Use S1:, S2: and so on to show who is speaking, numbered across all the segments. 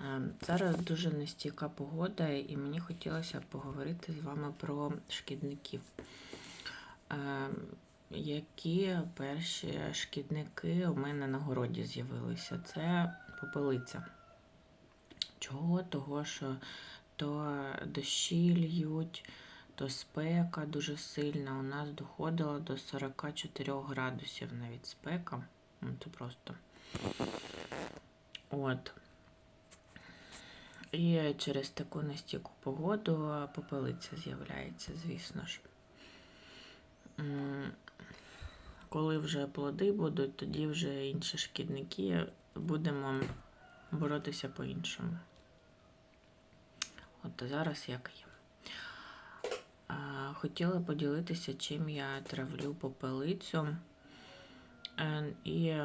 S1: Е, Зараз дуже нестійка погода, і мені хотілося поговорити з вами про шкідників. Е, Які перші шкідники у мене на городі з'явилися? Це попелиця. Чого? Того, що то дощі льють, то спека дуже сильна. У нас доходило до 44 градусів навіть спека. Ну, Це просто. От. І через таку нестійку погоду попелиця з'являється, звісно ж. Коли вже плоди будуть, тоді вже інші шкідники будемо боротися по-іншому. От зараз як є. Хотіла поділитися, чим я травлю попелицю. Е, І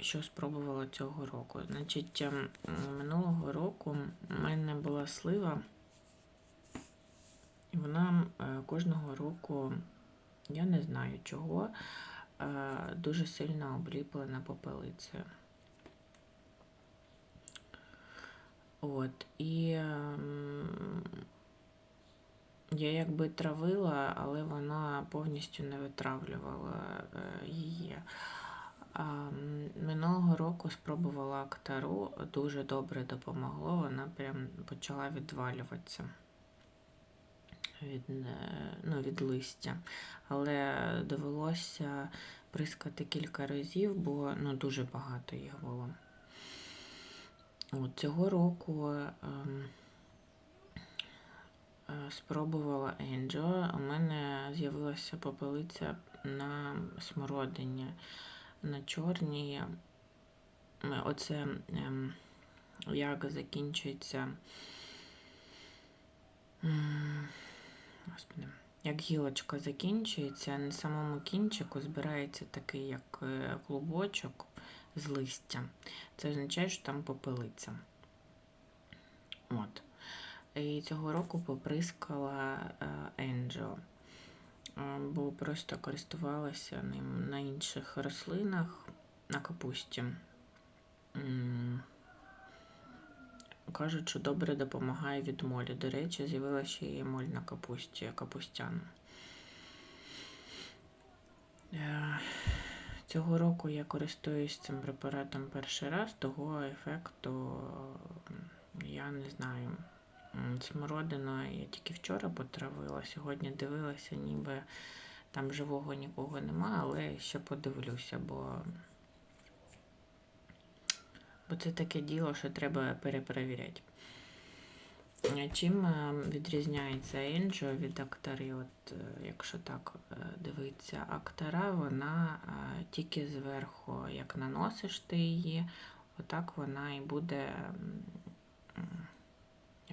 S1: що спробувала цього року. Значить, ем, минулого року в мене була слива, і вона е, кожного року, я не знаю чого, е, дуже сильно обліплена попелицею. От, і ем, я якби травила, але вона повністю не витравлювала е, її. Минулого року спробувала актару, дуже добре допомогло, вона прям почала відвалюватися від, е, ну, від листя. Але довелося прискати кілька разів, бо ну, дуже багато їх було. От, цього року ем, е, спробувала Енджо. У мене з'явилася попелиця на смородині на чорній. Е, Оце ем, як закінчується. Господи, як гілочка закінчується, на самому кінчику збирається такий як е, клубочок з листя. Це означає, що там попелиця. От. І цього року поприскала Енджо бо просто користувалася ним на інших рослинах, на капусті. Кажуть, що добре допомагає від молі. До речі, з'явилася ще і моль на капусті, капустяна. Е, Цього року я користуюсь цим препаратом перший раз, того ефекту я не знаю. М, Смородину я тільки вчора потравила, сьогодні дивилася, ніби там живого нікого нема, але ще подивлюся, бо, бо це таке діло, що треба перепровіряти. Чим е, відрізняється Енджо від актари? От, е, якщо так е, дивитися, актара вона тільки зверху, як наносиш ти її, отак вона і буде,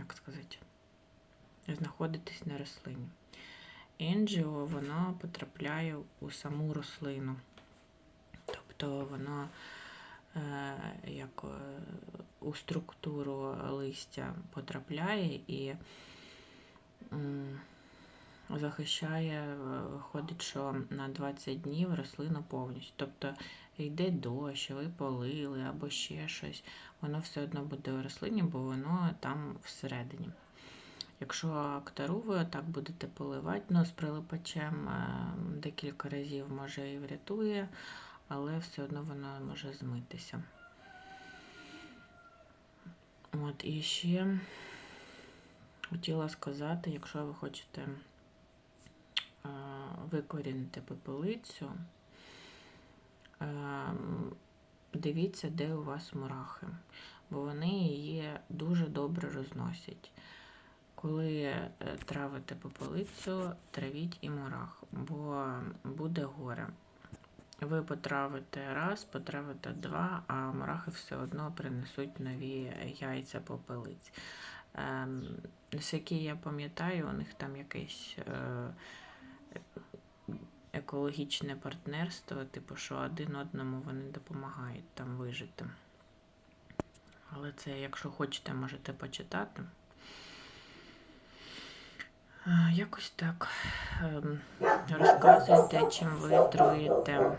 S1: як сказати, знаходитись на рослині. Енджіо воно потрапляє у саму рослину. Тобто воно е, як е, у структуру листя потрапляє і захищає, е, виходить, що на 20 днів рослину повністю. Тобто йде дощ, ви полили або ще щось, воно все одно буде у рослині, бо воно там всередині. Якщо актару ви так будете поливати, ну, з прилипачем е, декілька разів може і врятує, але все одно воно може змитися. От і ще хотіла сказати, якщо ви хочете викорінити пепелицю, е, дивіться, де у вас мурахи, бо вони її дуже добре розносять. Коли е, травите попелицю, травіть і мурах, бо буде горе. Ви потравите раз, потравите два, а мурахи все одно принесуть нові яйця попелиць. Ем, Наскільки я пам'ятаю, у них там якесь е, екологічне партнерство, типу, що один одному вони допомагають там вижити. Але це, якщо хочете, можете почитати. Е, Якось так. Ем, Розказуйте, чим ви труєте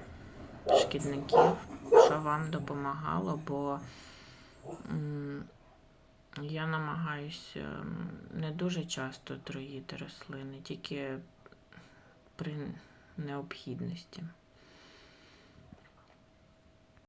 S1: шкідників, що вам допомагало, бо Я намагаюся ем, не дуже часто троїти рослини, тільки при необхідності.